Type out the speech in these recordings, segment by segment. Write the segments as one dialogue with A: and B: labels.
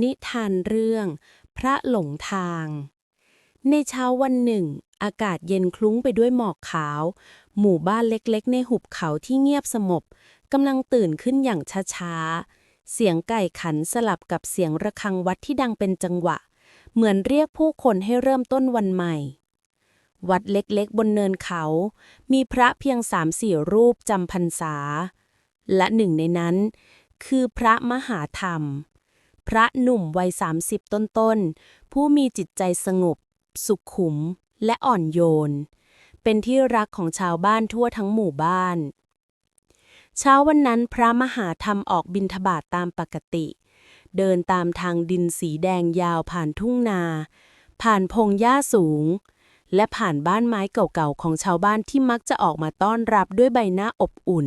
A: นิทานเรื่อง พระหลงทาง ในเช้าวันหนึ่ง อากาศเย็นคลุ้งไปด้วยหมอกขาว หมู่บ้านเล็กๆ ในหุบเขาที่เงียบสงบกำลังตื่นขึ้นอย่างช้าๆ เสียงไก่ขันสลับกับเสียงระฆังวัดที่ดังเป็นจังหวะ เหมือนเรียกผู้คนให้เริ่มต้นวันใหม่ วัดเล็กๆ บนเนินเขา มีพระเพียงสามสี่รูปจำพรรษา และหนึ่งในนั้น คือพระมหาธรรม พระหนุ่มวัยสามสิบต้นๆ ผู้มีจิตใจสงบ สุขุม และอ่อนโยน เป็นที่รักของชาวบ้านทั่วทั้งหมู่บ้าน เช้าวันนั้นพระมหาธรรมออกบิณฑบาตตามปกติ เดินตามทางดินสีแดงยาวผ่านทุ่งนา ผ่านพงหญ้าสูง และผ่านบ้านไม้เก่าๆของชาวบ้านที่มักจะออกมาต้อนรับด้วยใบหน้าอบอุ่น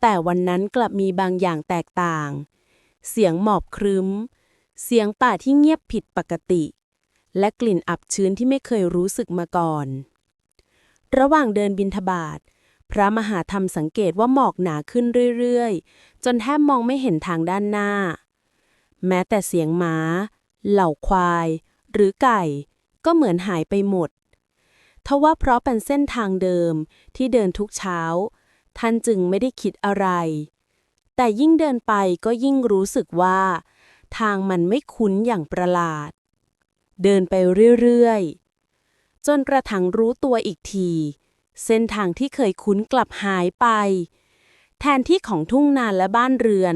A: แต่วันนั้นกลับมีบางอย่างแตกต่าง เสียงหมอบครึ้ม เสียงป่าที่เงียบผิดปกติ และกลิ่นอับชื้นที่ไม่เคยรู้สึกมาก่อน ระหว่างเดินบินทบาทพระมหาธรรมสังเกตว่าหมอกหนาขึ้นเรื่อยๆ จนแทบมองไม่เห็นทางด้านหน้า แม้แต่เสียงหมา เหล่าควาย หรือไก่ ก็เหมือนหายไปหมด ทว่าเพราะเป็นเส้นทางเดิมที่เดินทุกเช้า ท่านจึงไม่ได้คิดอะไร แต่ยิ่งเดินไปก็ยิ่งรู้สึกว่า ทางมันไม่คุ้นอย่างประหลาด เดินไปเรื่อยๆ จนกระทั่งรู้ตัวอีกที เส้นทางที่เคยคุ้นกลับหายไป แทนที่ของทุ่งนาและบ้านเรือน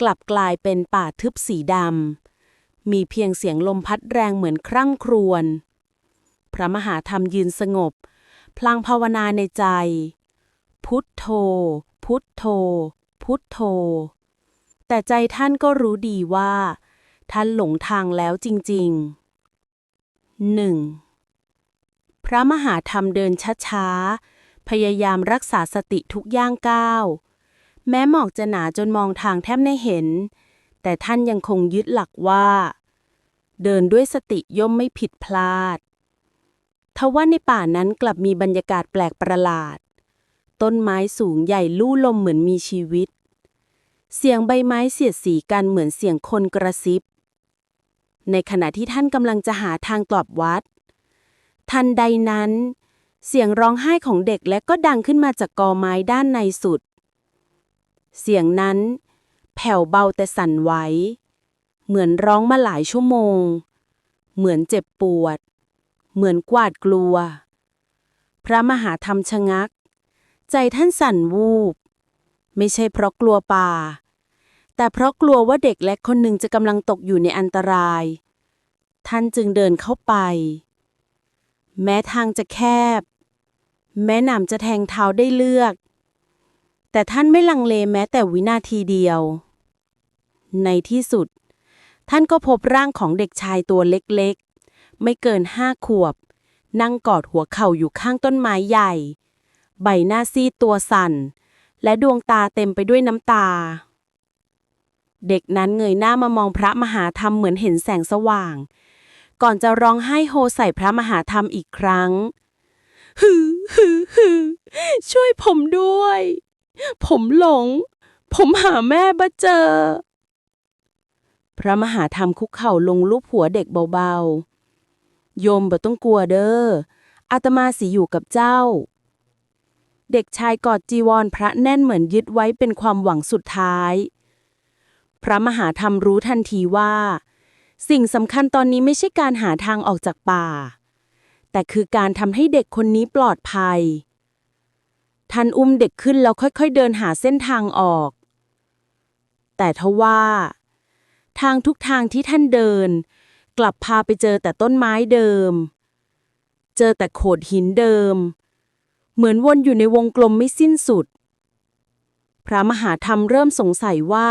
A: กลับกลายเป็นป่าทึบสีดำ มีเพียงเสียงลมพัดแรงเหมือนครั่งครวญ พระมหาธรรมยืนสงบ พลางภาวนาในใจ พุทโธ พุทโธ พุทโธ แต่ใจท่านก็รู้ดีว่า ท่านหลงทางแล้วจริงๆ 1. พระมหาธรรมเดินช้าๆ พยายามรักษาสติทุกย่างก้าว แม้หมอกจะหนาจนมองทางแทบไม่เห็น แต่ท่านยังคงยึดหลักว่า เดินด้วยสติย่อมไม่ผิดพลาดทว่าในป่านั้นกลับมีบรรยากาศแปลกประหลาด ต้นไม้สูงใหญ่ลู่ลมเหมือนมีชีวิต เสียงใบไม้เสียดสีกันเหมือนเสียงคนกระซิบ ในขณะที่ท่านกำลังจะหาทางกลับวัด ทันใดนั้น เสียงร้องไห้ของเด็กและก็ดังขึ้นมาจากกอไม้ด้านในสุด เสียงนั้น แผ่วเบาแต่สั่นไหวเหมือนร้องมาหลายชั่วโมง เหมือนเจ็บปวด เหมือนกวาดกลัว พระมหาธรรมชะงัก ใจท่านสั่นวูบ ไม่ใช่เพราะกลัวป่า แต่เพราะกลัวว่าเด็กเล็กคนหนึ่งจะกำลังตกอยู่ในอันตราย ท่านจึงเดินเข้าไป แม้ทางจะแคบ แม้หนามจะแทงเท้าได้เลือก แต่ท่านไม่ลังเลแม้แต่วินาทีเดียว ในที่สุด ท่านก็พบร่างของเด็กชายตัวเล็กๆ ไม่เกินห้าขวบ นั่งกอดหัวเข่าอยู่ข้างต้นไม้ใหญ่ ใบหน้าซีดตัวสั่น และดวงตาเต็มไปด้วยน้ำตา เด็กนั้นเงยหน้ามามองพระมหาธรรมเหมือนเห็นแสงสว่าง ก่อนจะร้องไห้โฮใส่พระมหาธรรมอีกครั้งฮือฮือฮือช่วยผมด้วย ผมหลง ผมหาแม่บ่เจอ พระมหาธรรมคุกเข่าลงลูบหัวเด็กเบาๆ โยมบ่ต้องกลัวเด้ออาตมาสิอยู่กับเจ้า เด็กชายกอดจีวรพระแน่นเหมือนยึดไว้เป็นความหวังสุดท้าย พระมหาธรรมรู้ทันทีว่า สิ่งสำคัญตอนนี้ไม่ใช่การหาทางออกจากป่า แต่คือการทำให้เด็กคนนี้ปลอดภัย ท่านอุ้มเด็กขึ้นแล้วค่อยๆ เดินหาเส้นทางออก แต่ทว่า ทางทุกทางที่ท่านเดิน กลับพาไปเจอแต่ต้นไม้เดิม เจอแต่โขดหินเดิม เหมือนวนอยู่ในวงกลมไม่สิ้นสุด พระมหาธรรมเริ่มสงสัยว่า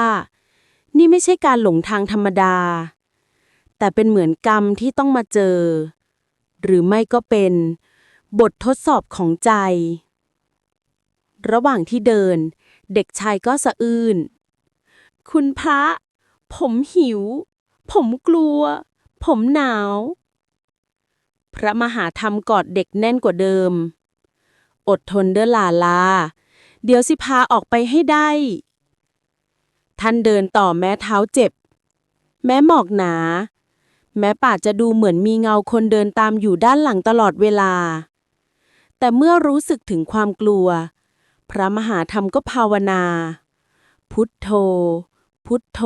A: นี่ไม่ใช่การหลงทางธรรมดา แต่เป็นเหมือนกรรมที่ต้องมาเจอ หรือไม่ก็เป็น บททดสอบของใจ ระหว่างที่เดิน เด็กชายก็สะอื้น คุณพระ ผมหิว ผมกลัว ผมหนาว พระมหาธรรมกอดเด็กแน่นกว่าเดิม อดทนเด้อหลาลา เดี๋ยวสิพาออกไปให้ได้ ท่านเดินต่อแม้เท้าเจ็บ
B: แม้หมอกหนา แม้ป่าจะดูเหมือนมีเงาคนเดินตามอยู่ด้านหลังตลอดเวลา แต่เมื่อรู้สึกถึงความกลัว พระมหาธรรมก็ภาวนา พุทโธ พุทโธ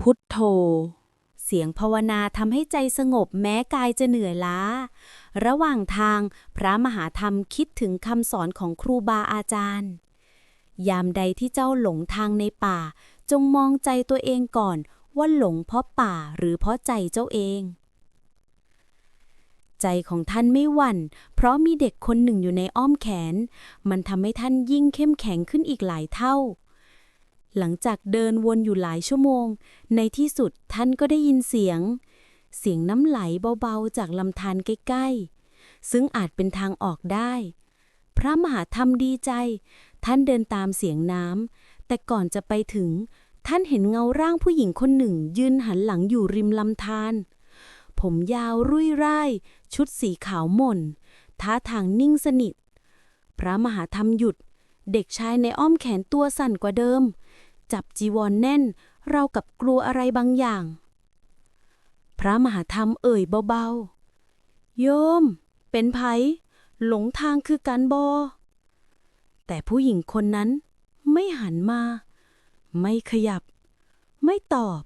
B: พุทโธ
A: เสียงภาวนาทำให้ใจสงบแม้กายจะเหนื่อยล้า ระหว่างทางพระมหาธรรมคิดถึงคำสอนของครูบาอาจารย์ ยามใดที่เจ้าหลงทางในป่า จงมองใจตัวเองก่อนว่าหลงเพราะป่าหรือเพราะใจเจ้าเอง ใจของท่านไม่หวั่น เพราะมีเด็กคนหนึ่งอยู่ในอ้อมแขน มันทำให้ท่านยิ่งเข้มแข็งขึ้นอีกหลายเท่าหลังจากเดินวนอยู่หลายชั่วโมง ในที่สุดท่านก็ได้ยินเสียง เสียงน้ำไหลเบาๆจากลำธารใกล้ๆ ซึ่งอาจเป็นทางออกได้ พระมหาธรรมดีใจ ท่านเดินตามเสียงน้ำแต่ก่อนจะไปถึง ท่านเห็นเงาร่างผู้หญิงคนหนึ่ง ยืนหันหลังอยู่ริมลำธารผมยาวรุ่ยร่าย ชุดสีขาวหม่น ท่าทางนิ่งสนิท พระมหาธรรมหยุด เด็กชายในอ้อมแขนตัวสั่นกว่าเดิม จับจีวรแน่น เรากับกลัวอะไรบางอย่าง พระมหาธรรมเอ่ยเบาๆ โยม เป็นไผหลงทางคือการบอ แต่ผู้หญิงคนนั้นไม่หันมา ไม่ขยับ ไม่ตอบ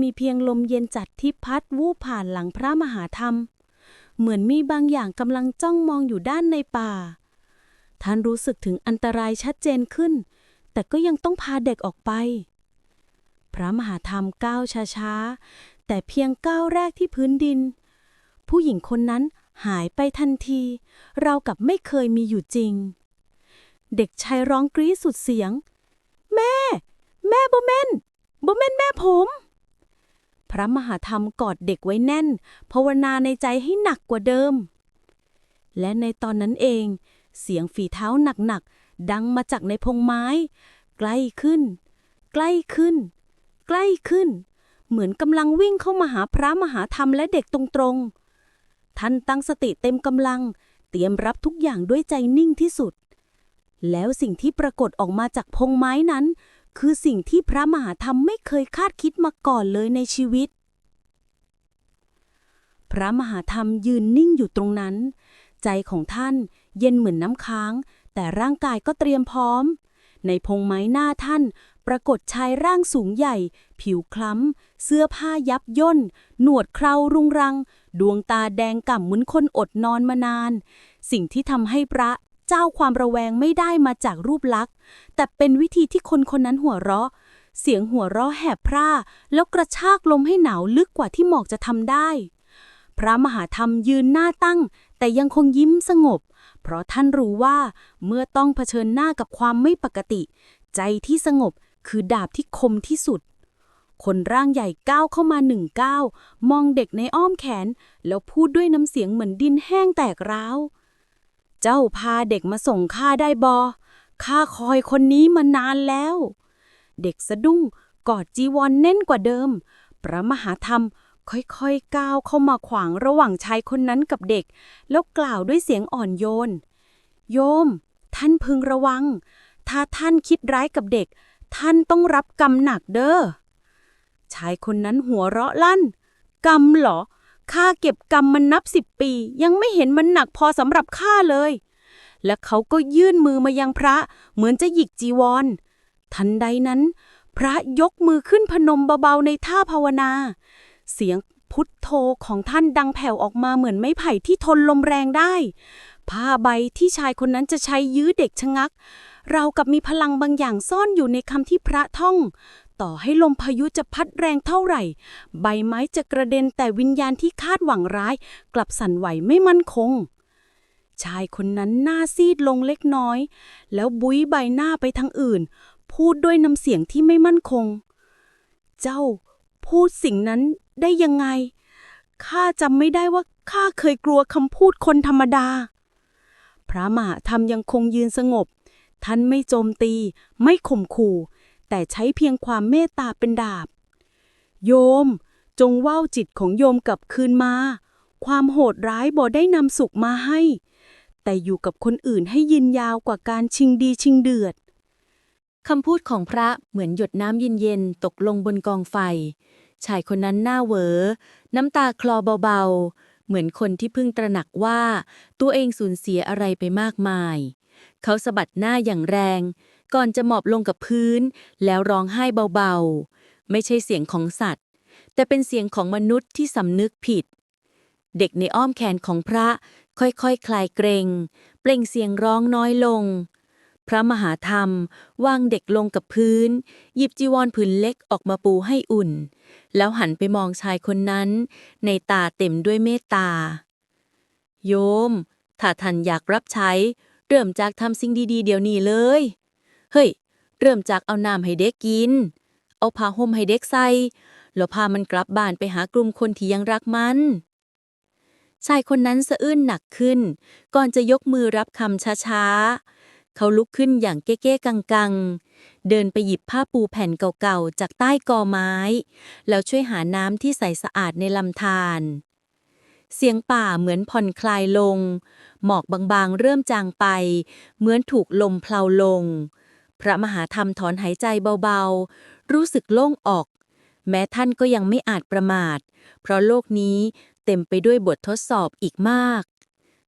A: มีเพียงลมเย็นจัดที่พัดวูบผ่านหลังพระมหาธรรม เหมือนมีบางอย่างกำลังจ้องมองอยู่ด้านในป่า ท่านรู้สึกถึงอันตรายชัดเจนขึ้น แต่ก็ยังต้องพาเด็กออกไป พระมหาธรรมก้าวช้าๆ แต่เพียงก้าวแรกที่พื้นดิน ผู้หญิงคนนั้นหายไปทันที เรากับไม่เคยมีอยู่จริง เด็กชายร้องกรี๊ดสุดเสียง แม่ แม่บ่แม่นบ่แม่นแม่ผม พระมหาธรรมกอดเด็กไว้แน่น ภาวนาในใจให้หนักกว่าเดิม และในตอนนั้นเอง เสียงฝีเท้าหนักๆ ดังมาจากในพงไม้ ใกล้ขึ้น ใกล้ขึ้น ใกล้ขึ้น เหมือนกำลังวิ่งเข้ามาหาพระมหาธรรมและเด็กตรงๆ ท่านตั้งสติเต็มกำลัง เตรียมรับทุกอย่างด้วยใจนิ่งที่สุด แล้วสิ่งที่ปรากฏออกมาจากพงไม้นั้น คือสิ่งที่พระมหาธรรมไม่เคยคาดคิดมาก่อนเลยในชีวิต พระมหาธรรมยืนนิ่งอยู่ตรงนั้น ใจของท่านเย็นเหมือนน้ำค้าง แต่ร่างกายก็เตรียมพร้อม ในพงไม้หน้าท่าน รากฏชายร่างสูงใหญ่ ผิวคล้ำ เสื้อผ้ายับย่น หนวดเครารุงรัง ดวงตาแดงก่ำเหมือนคนอดนอนมานาน สิ่งที่ทำให้พระเจ้าความระแวงไม่ได้มาจากรูปลักษณ์ แต่เป็นวิธีที่คนคนนั้นหัวเราะ เสียงหัวเราะแหบพร่า แล้วกระชากลมให้หนาวลึกกว่าที่หมอกจะทำได้ พระมหาธรรมยืนหน้าตั้ง แต่ยังคงยิ้มสงบเพราะท่านรู้ว่าเมื่อต้องเผชิญหน้ากับความไม่ปกติ ใจที่สงบ คือดาบที่คมที่สุด คนร่างใหญ่ก้าวเข้ามาหนึ่งก้าวมองเด็กในอ้อมแขน แล้วพูดด้วยน้ำเสียงเหมือนดินแห้งแตกร้าว เจ้าพาเด็กมาส่งข้าได้บอข้าคอยคนนี้มานานแล้ว เด็กสะดุ้งกอดจีวรแน่นกว่าเดิม พระมหาธรรมค่อยๆก้าวเข้ามาขวางระหว่างชายคนนั้นกับเด็ก แล้วกล่าวด้วยเสียงอ่อนโยน โยม ท่านพึงระวัง ถ้าท่านคิดร้ายกับเด็ก ท่านต้องรับกรรมหนักเด้อ ชายคนนั้นหัวเราะลั่น กรรมเหรอ ข้าเก็บกรรมมันนับสิบปี ยังไม่เห็นมันหนักพอสำหรับข้าเลย และเขาก็ยื่นมือมายังพระ เหมือนจะหยิกจีวร ทันใดนั้น พระยกมือขึ้นพนมเบาๆในท่าภาวนา เสียงพุทโธของท่านดังแผ่วออกมาเหมือนไม้ไผ่ที่ทนลมแรงได้ ผ้าใบที่ชายคนนั้นจะใช้ยื้อเด็กชะงัก เรากับมีพลังบางอย่างซ่อนอยู่ในคำที่พระท่อง ต่อให้ลมพายุจะพัดแรงเท่าไหร่ ใบไม้จะกระเด็นแต่วิญญาณที่คาดหวังร้าย กลับสั่นไหวไม่มั่นคง ชายคนนั้นหน้าซีดลงเล็กน้อย แล้วบุ้ยใบหน้าไปทางอื่น พูดด้วยน้ำเสียงที่ไม่มั่นคง เจ้า พูดสิ่งนั้นได้ยังไงข้าจำไม่ได้ว่าข้าเคยกลัวคำพูดคนธรรมดา พระมหาธรรมยังคงยืนสงบ ท่านไม่โจมตี ไม่ข่มขู่ แต่ใช้เพียงความเมตตาเป็นดาบ โยม จงว่าวจิตของโยมกลับคืนมา ความโหดร้ายบ่ได้นำสุขมาให้ แต่อยู่กับคนอื่นให้ยืนยาวกว่าการชิงดีชิงเดือดคำพูดของพระเหมือนหยดน้ำเย็นๆตกลงบนกองไฟ
C: ชายคนนั้นหน้าเหวอ น้ำตาคลอเบาๆ เหมือนคนที่เพิ่งตระหนักว่า ตัวเองสูญเสียอะไรไปมากมาย เขาสะบัดหน้าอย่างแรง ก่อนจะหมอบลงกับพื้น แล้วร้องไห้เบาๆ ไม่ใช่เสียงของสัตว์ แต่เป็นเสียงของมนุษย์ที่สำนึกผิด เด็กในอ้อมแขนของพระค่อยๆคคลายเกรง เปล่งเสียงร้องน้อยลง พระมหาธรรมวางเด็กลงกับพื้น หยิบจีวรผืนเล็กออกมาปูให้อุ่น แล้วหันไปมองชายคนนั้น ในตาเต็มด้วยเมตตา โยม ถ้าท่านอยากรับใช้ เริ่มจากทำสิ่งดีๆ เดี๋ยวนี้เลย เฮ้ย เริ่มจากเอาน้ำให้เด็กกิน เอาผ้าห่มให้เด็กใส่ แล้วพามันกลับบ้านไปหากลุ่มคนที่ยังรักมัน ชายคนนั้นสะอื้นหนักขึ้น ก่อนจะยกมือรับคำช้าๆ เขาลุกขึ้นอย่างเก้ๆกังๆ เดินไปหยิบผ้าปูแผ่นเก่าๆ จากใต้กอไม้ แล้วช่วยหาน้ำที่ใสสะอาดในลำธาร เสียงป่าเหมือนผ่อนคลายลง หมอกบางๆเริ่มจางไป เหมือนถูกลมเพลาลง พระมหาธรรมถอนหายใจเบาๆ รู้สึกโล่งออก แม้ท่านก็ยังไม่อาจประมาท เพราะโลกนี้เต็มไปด้วยบททดสอบอีกมาก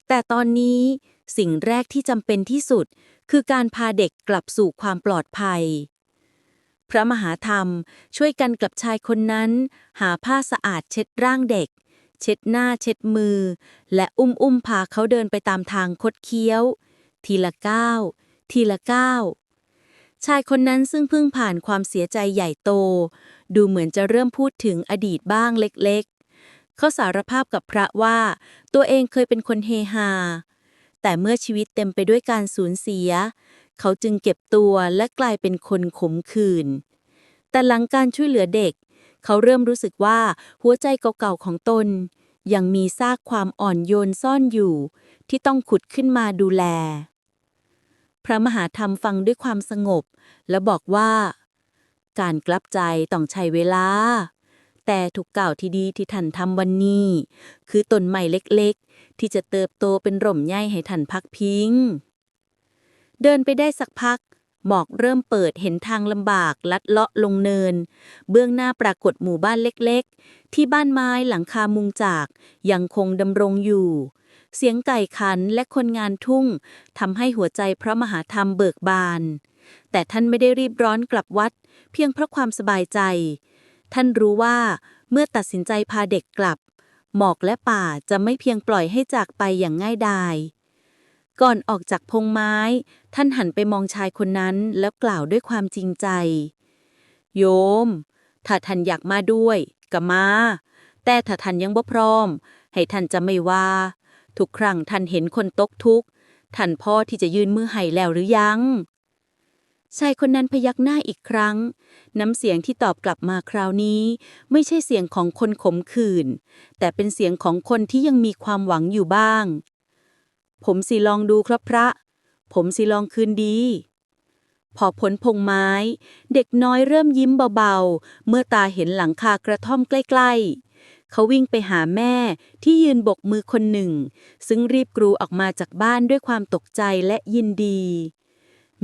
C: แต่ตอนนี้สิ่งแรกที่จำเป็นที่สุด คือการพาเด็กกลับสู่ความปลอดภัย พระมหาธรรมช่วยกันกับชายคนนั้น หาผ้าสะอาดเช็ดร่างเด็ก เช็ดหน้าเช็ดมือ และอุ้มอุ้มพาเขาเดินไปตามทางคดเคี้ยว ทีละก้าวทีละก้าวชายคนนั้นซึ่งเพิ่งผ่านความเสียใจใหญ่โต ดูเหมือนจะเริ่มพูดถึงอดีตบ้างเล็กๆ เขาสารภาพกับพระว่า ตัวเองเคยเป็นคนเฮฮา แต่เมื่อชีวิตเต็มไปด้วยการสูญเสีย เขาจึงเก็บตัวและกลายเป็นคนขมขื่นแต่หลังการช่วยเหลือเด็ก เขาเริ่มรู้สึกว่าหัวใจเก่าๆของตน ยังมีซากความอ่อนโยนซ่อนอยู่ ที่ต้องขุดขึ้นมาดูแล พระมหาธรรมฟังด้วยความสงบ และบอกว่า การกลับใจต้องใช้เวลา แต่ทุกก่าวที่ดีที่ท่านทำวันนี้ คือต้นไม้เล็กๆ ที่จะเติบโตเป็นร่มใหญ่ให้ท่านพักพิง เดินไปได้สักพัก หมอกเริ่มเปิดเห็นทางลำบากลัดเลาะลงเนิน เบื้องหน้าปรากฏหมู่บ้านเล็กๆ ที่บ้านไม้หลังคามุงจาก ยังคงดำรงอยู่ เสียงไก่ขันและคนงานทุ่งทำให้หัวใจพระมหาธรรมเบิกบาน แต่ท่านไม่ได้รีบร้อนกลับวัด เพียงเพราะความสบายใจ ท่านรู้ว่าเมื่อตัดสินใจพาเด็กกลับ หมอกและป่าจะไม่เพียงปล่อยให้จากไปอย่างง่ายดาย ก่อนออกจากพงไม้ ท่านหันไปมองชายคนนั้นแล้วกล่าวด้วยความจริงใจ โยม ถ้าท่านอยากมาด้วยก็มา แต่ถ้าท่านยังบ่พร้อม ให้ท่านจะไม่ว่า ทุกครั้งท่านเห็นคนตกทุกข์ท่านพ่อที่จะยืนมือให้แล้วหรือยัง ชายคนนั้นพยักหน้าอีกครั้ง น้ำเสียงที่ตอบกลับมาคราวนี้ ไม่ใช่เสียงของคนขมขื่นแต่เป็นเสียงของคนที่ยังมีความหวังอยู่บ้าง ผมสิลองดูครับพระ ผมสิลองคืนดี พอพ้นพงไม้ เด็กน้อยเริ่มยิ้มเบาๆ เมื่อตาเห็นหลังคากระท่อมใกล้ๆ เขาวิ่งไปหาแม่ที่ยืนบกมือคนหนึ่ง ซึ่งรีบกรูออกมาจากบ้านด้วยความตกใจและยินดี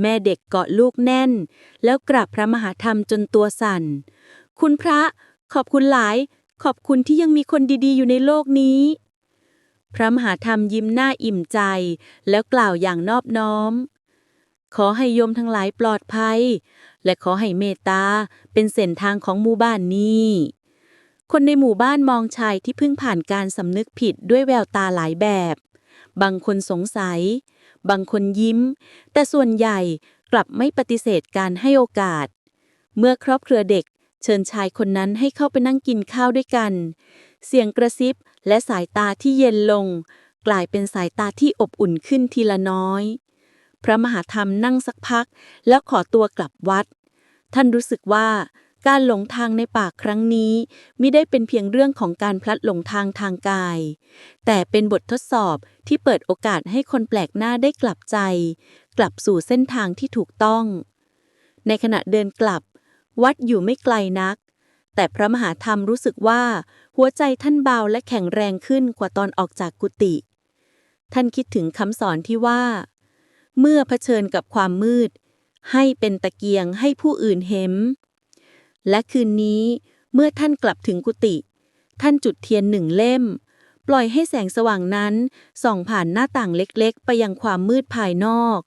C: แม่เด็กเกาะลูกแน่น แล้วกราบพระมหาธรรมจนตัวสั่น คุณพระขอบคุณหลาย ขอบคุณที่ยังมีคนดีๆ อยู่ในโลกนี้ พระมหาธรรมยิ้มหน้าอิ่มใจ แล้วกล่าวอย่างนอบน้อม ขอให้โยมทั้งหลายปลอดภัย และขอให้เมตตาเป็นเส้นทางของหมู่บ้านนี้ คนในหมู่บ้านมองชายที่เพิ่งผ่านการสำนึกผิดด้วยแววตาหลายแบบ บางคนสงสัย บางคนยิ้ม แต่ส่วนใหญ่กลับไม่ปฏิเสธการให้โอกาส เมื่อครอบครัวเด็กเชิญชายคนนั้นให้เข้าไปนั่งกินข้าวด้วยกัน เสียงกระซิบ และสายตาที่เย็นลง กลายเป็นสายตาที่อบอุ่นขึ้นทีละน้อย พระมหาธรรมนั่งสักพัก แล้วขอตัวกลับวัด ท่านรู้สึกว่าการหลงทางในป่าครั้งนี้ไมิได้เป็นเพียงเรื่องของการพลัดหลงทางทางกาย แต่เป็นบททดสอบที่เปิดโอกาสให้คนแปลกหน้าได้กลับใจ กลับสู่เส้นทางที่ถูกต้อง ในขณะเดินกลับ วัดอยู่ไม่ไกลนัก แต่พระมหาธรรมรู้สึกว่า หัวใจท่านเบาและแข็งแรงขึ้นกว่าตอนออกจากกุฏิท่านคิดถึงคำสอนที่ว่า เมื่อเผชิญกับความมืด ให้เป็นตะเกียงให้ผู้อื่นเห็นและคืนนี้เมื่อท่านกลับถึงกุฏิท่านจุดเทียนหนึ่งเล่ม ปล่อยให้แสงสว่างนั้น ส่องผ่านหน้าต่างเล็กๆ ไปยังความมืดภายนอก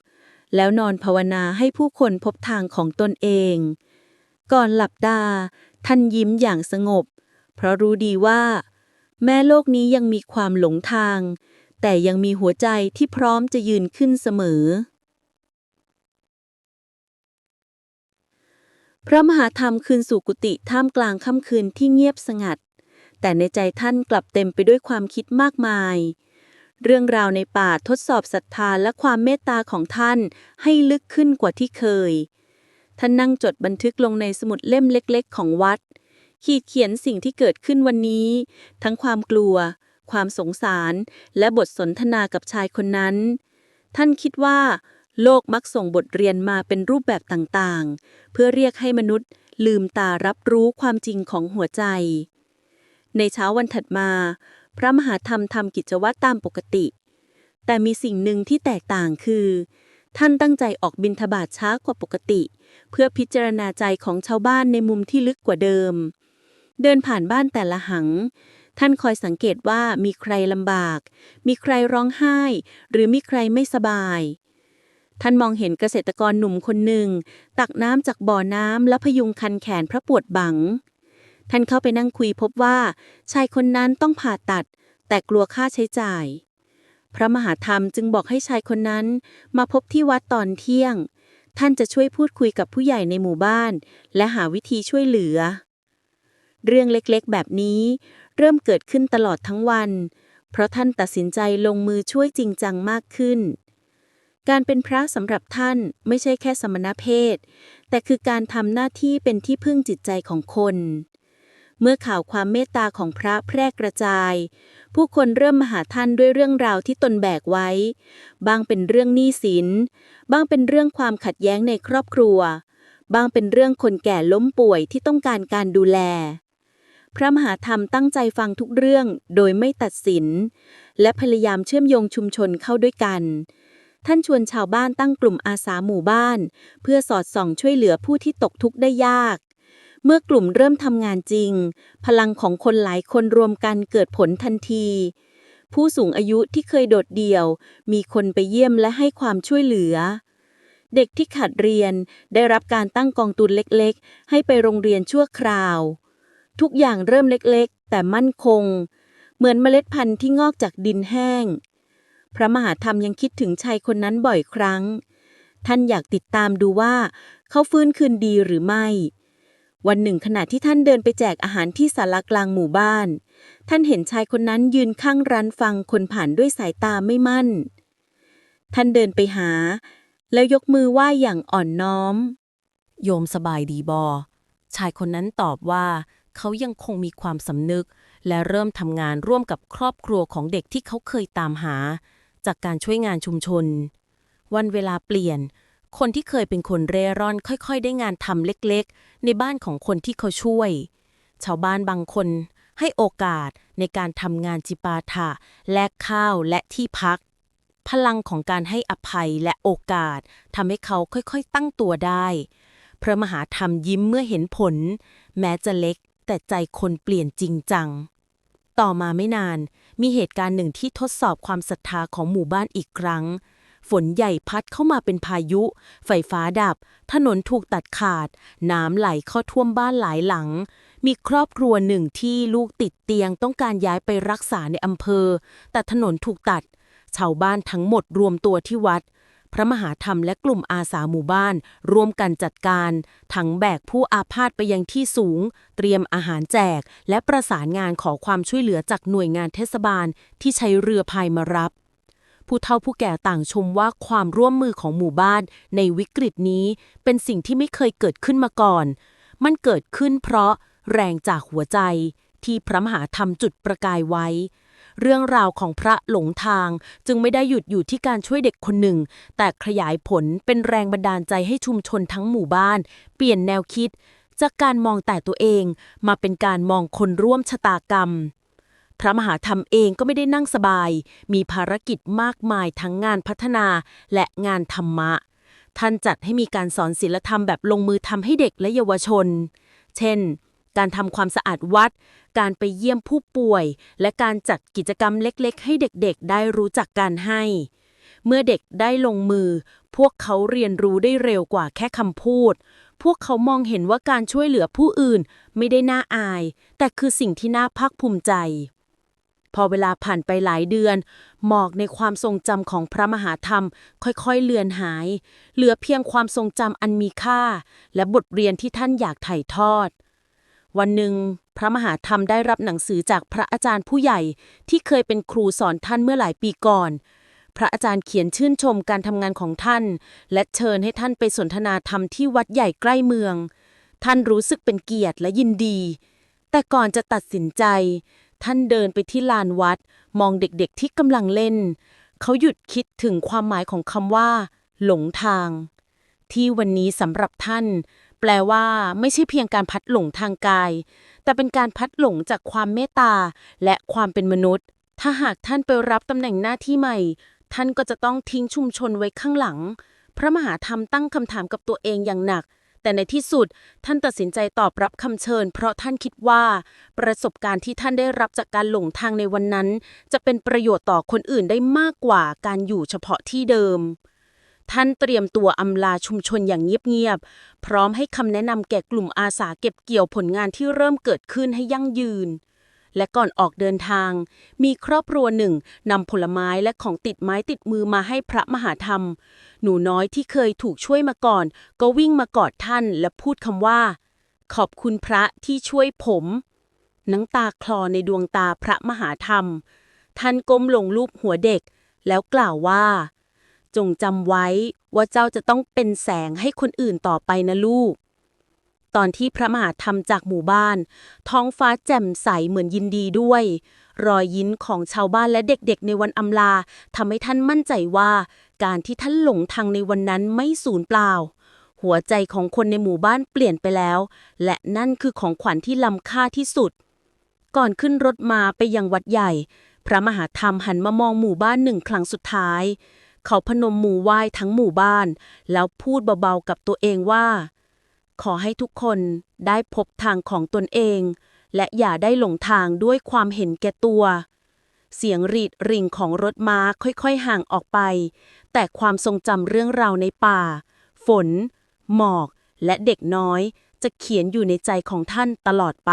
C: แล้วนอนภาวนาให้ผู้คนพบทางของตนเอง ก่อนหลับตา ท่านยิ้มอย่างสงบ เพราะรู้ดีว่า แม้โลกนี้ยังมีความหลงทาง แต่ยังมีหัวใจที่พร้อมจะยืนขึ้นเสมอ พระมหาธรรมคืนสู่กุฏิท่ามกลางค่ำคืนที่เงียบสงัด แต่ในใจท่านกลับเต็มไปด้วยความคิดมากมาย เรื่องราวในป่าทดสอบศรัทธาและความเมตตาของท่านให้ลึกขึ้นกว่าที่เคย ท่านนั่งจดบันทึกลงในสมุดเล่มเล็กๆ ของวัด ขีดเขียนสิ่งที่เกิดขึ้นวันนี้ ทั้งความกลัว ความสงสาร และบทสนทนากับชายคนนั้น ท่านคิดว่า โลกมักส่งบทเรียนมาเป็นรูปแบบต่างๆ เพื่อเรียกให้มนุษย์ ลืมตารับรู้ความจริงของหัวใจ ในเช้าวันถัดมา พระมหาธรรมทำกิจวัตรตามปกติ แต่มีสิ่งหนึ่งที่แตกต่างคือ ท่านตั้งใจออกบินทบาทช้ากว่าปกติ เพื่อพิจารณาใจของชาวบ้านในมุมที่ลึกกว่าเดิม เดินผ่านบ้านแต่ละหัง ท่านคอยสังเกตว่ามีใครลำบาก มีใครร้องไห้ หรือมีใครไม่สบาย ท่านมองเห็นเกษตรกรหนุ่มคนหนึ่ง ตักน้ำจากบ่อน้ำและพยุงคันแขนพระปวดบัง ท่านเข้าไปนั่งคุยพบว่า ชายคนนั้นต้องผ่าตัด แต่กลัวค่าใช้จ่าย พระมหาธรรมจึงบอกให้ชายคนนั้น มาพบที่วัดตอนเที่ยง ท่านจะช่วยพูดคุยกับผู้ใหญ่ในหมู่บ้าน และหาวิธีช่วยเหลือ เรื่องเล็กๆ แบบนี้ เริ่มเกิดขึ้นตลอดทั้งวัน เพราะท่านตัดสินใจลงมือช่วยจริงจังมากขึ้น การเป็นพระสำหรับท่านไม่ใช่แค่สมณเพศ แต่คือการทำหน้าที่เป็นที่พึ่งจิตใจของคน เมื่อข่าวความเมตตาของพระแพร่กระจาย ผู้คนเริ่มมาหาท่านด้วยเรื่องราวที่ตนแบกไว้ บางเป็นเรื่องหนี้สิน บางเป็นเรื่องความขัดแย้งในครอบครัว บางเป็นเรื่องคนแก่ล้มป่วยที่ต้องการการดูแล พระมหาธรรมตั้งใจฟังทุกเรื่องโดยไม่ตัดสิน และพยายามเชื่อมโยงชุมชนเข้าด้วยกันท่านชวนชาวบ้านตั้งกลุ่มอาสาหมู่บ้าน เพื่อสอดส่องช่วยเหลือผู้ที่ตกทุกข์ได้ยาก เมื่อกลุ่มเริ่มทำงานจริง พลังของคนหลายคนรวมกันเกิดผลทันที ผู้สูงอายุที่เคยโดดเดี่ยว มีคนไปเยี่ยมและให้ความช่วยเหลือ เด็กที่ขาดเรียนได้รับการตั้งกองทุนเล็กๆ ให้ไปโรงเรียนชั่วคราว ทุกอย่างเริ่มเล็กๆ แต่มั่นคง เหมือนเมล็ดพันธุ์ที่งอกจากดินแห้ง พระมหาธรรมยังคิดถึงชายคนนั้นบ่อยครั้ง ท่านอยากติดตามดูว่า เขาฟื้นคืนดีหรือไม่ วันหนึ่งขณะที่ท่านเดินไปแจกอาหารที่ศาลากลางหมู่บ้าน ท่านเห็นชายคนนั้นยืนข้างร้านฟังคนผ่านด้วยสายตาไม่มั่น ท่านเดินไปหา แล้วยกมือไหว้อย่างอ่อนน้อม
A: โยมสบายดีบอ ชายคนนั้นตอบว่าเขายังคงมีความสำนึก และเริ่มทำงานร่วมกับครอบครัวของเด็กที่เขาเคยตามหา จากการช่วยงานชุมชน วันเวลาเปลี่ยน คนที่เคยเป็นคนเร่ร่อนค่อยๆ ได้งานทำเล็กๆ ในบ้านของคนที่เขาช่วย ชาวบ้านบางคนให้โอกาสในการทำงานจิปาถะแลกข้าวและที่พัก พลังของการให้อภัยและโอกาสทำให้เขาค่อยๆ ตั้งตัวได้ พระมหาธรรมยิ้มเมื่อเห็นผล แม้จะเล็กแต่ใจคนเปลี่ยนจริงจัง ต่อมาไม่นานมีเหตุการณ์หนึ่งที่ทดสอบความศรัทธาของหมู่บ้านอีกครั้ง นใหญ่พัดเข้ามาเป็นพายุ ไฟฟ้าดับ ถนนถูกตัดขาด น้ำไหลเข้าท่วมบ้านหลายหลัง มีครอบครัวหนึ่งที่ลูกติดเตียงต้องการย้ายไปรักษาในอำเภอ แต่ถนนถูกตัด ชาวบ้านทั้งหมดรวมตัวที่วัด พระมหาธรรมและกลุ่มอาสาหมู่บ้าน ร่วมกันจัดการ ทั้งแบกผู้อาพาธไปยังที่สูง เตรียมอาหารแจก และประสานงานขอความช่วยเหลือจากหน่วยงานเทศบาลที่ใช้เรือพายมารับ ผู้เฒ่าผู้แก่ต่างชมว่าความร่วมมือของหมู่บ้านในวิกฤตนี้ เป็นสิ่งที่ไม่เคยเกิดขึ้นมาก่อน มันเกิดขึ้นเพราะแรงจากหัวใจ ที่พระมหาธรรมจุดประกายไว้ เรื่องราวของพระหลงทางจึงไม่ได้หยุดอยู่ที่การช่วยเด็กคนหนึ่ง แต่ขยายผลเป็นแรงบันดาลใจให้ชุมชนทั้งหมู่บ้าน เปลี่ยนแนวคิด จากการมองแต่ตัวเอง มาเป็นการมองคนร่วมชะตากรรม พระมหาธรรมเองก็ไม่ได้นั่งสบาย มีภารกิจมากมายทั้งงานพัฒนาและงานธรรมะ ท่านจัดให้มีการสอนศีลธรรมแบบลงมือทำให้เด็กและเยาวชน เช่น การทำความสะอาดวัด การไปเยี่ยมผู้ป่วย และการจัดกิจกรรมเล็กๆ ให้เด็กๆ ได้รู้จักการให้ เมื่อเด็กได้ลงมือ พวกเขาเรียนรู้ได้เร็วกว่าแค่คำพูดพวกเขามองเห็นว่าการช่วยเหลือผู้อื่นไม่ได้น่าอาย แต่คือสิ่งที่น่าภาคภูมิใจ พอเวลาผ่านไปหลายเดือน หมอกในความทรงจำของพระมหาธรรม ค่อยๆเลือนหาย เหลือเพียงความทรงจำอันมีค่า และบทเรียนที่ท่านอยากถ่ายทอด วันหนึ่ง พระมหาธรรมได้รับหนังสือจากพระอาจารย์ผู้ใหญ่ที่เคยเป็นครูสอนท่านเมื่อหลายปีก่อน พระอาจารย์เขียนชื่นชมการทำงานของท่าน และเชิญให้ท่านไปสนทนาธรรมที่วัดใหญ่ใกล้เมือง ท่านรู้สึกเป็นเกียรติและยินดีแต่ก่อนจะตัดสินใจ ท่านเดินไปที่ลานวัด มองเด็กๆที่กำลังเล่น เขาหยุดคิดถึงความหมายของคำว่า หลงทาง ที่วันนี้สำหรับท่าน แปลว่าไม่ใช่เพียงการพัดหลงทางกาย แต่เป็นการพัดหลงจากความเมตตาและความเป็นมนุษย์ ถ้าหากท่านไปรับตำแหน่งหน้าที่ใหม่ ท่านก็จะต้องทิ้งชุมชนไว้ข้างหลัง พระมหาธรรมตั้งคำถามกับตัวเองอย่างหนัก แต่ในที่สุดท่านตัดสินใจตอบรับคำเชิญ เพราะท่านคิดว่า ประสบการณ์ที่ท่านได้รับจากการหลงทางในวันนั้น จะเป็นประโยชน์ต่อคนอื่นได้มากกว่าการอยู่เฉพาะที่เดิม ท่านเตรียมตัวอำลาชุมชนอย่างเงียบๆพร้อมให้คำแนะนำแก่กลุ่มอาสาเก็บเกี่ยวผลงานที่เริ่มเกิดขึ้นให้ยั่งยืน และก่อนออกเดินทาง มีครอบครัวหนึ่งนำผลไม้และของติดไม้ติดมือมาให้พระมหาธรรม หนูน้อยที่เคยถูกช่วยมาก่อน ก็วิ่งมากอดท่านและพูดคำว่า ขอบคุณพระที่ช่วยผมน้ำตาคลอในดวงตาพระมหาธรรม ท่านก้มลงลูบหัวเด็ก แล้วกล่าวว่า จงจำไว้ว่าเจ้าจะต้องเป็นแสงให้คนอื่นต่อไปนะลูก ตอนที่พระมหาธรรมจากหมู่บ้าน ท้องฟ้าแจ่มใสเหมือนยินดีด้วย รอยยิ้มของชาวบ้านและเด็กๆ ในวันอำลาทำให้ท่านมั่นใจว่า การที่ท่านหลงทางในวันนั้นไม่สูญเปล่า หัวใจของคนในหมู่บ้านเปลี่ยนไปแล้ว และนั่นคือของขวัญที่ล้ำค่าที่สุด ก่อนขึ้นรถมาไปยังวัดใหญ่ พระมหาธรรมหันมามองหมู่บ้านหนึ่งครั้งสุดท้าย เขาพนมมือไหว้ทั้งหมู่บ้าน แล้วพูดเบาๆกับตัวเองว่า ขอให้ทุกคนได้พบทางของตนเอง และอย่าได้หลงทางด้วยความเห็นแก่ตัว เสียงรีดริ่งของรถม้าค่อยๆห่างออกไป แต่ความทรงจำเรื่องราวในป่า ฝน หมอก และเด็กน้อยจะเขียนอยู่ในใจของท่านตลอดไป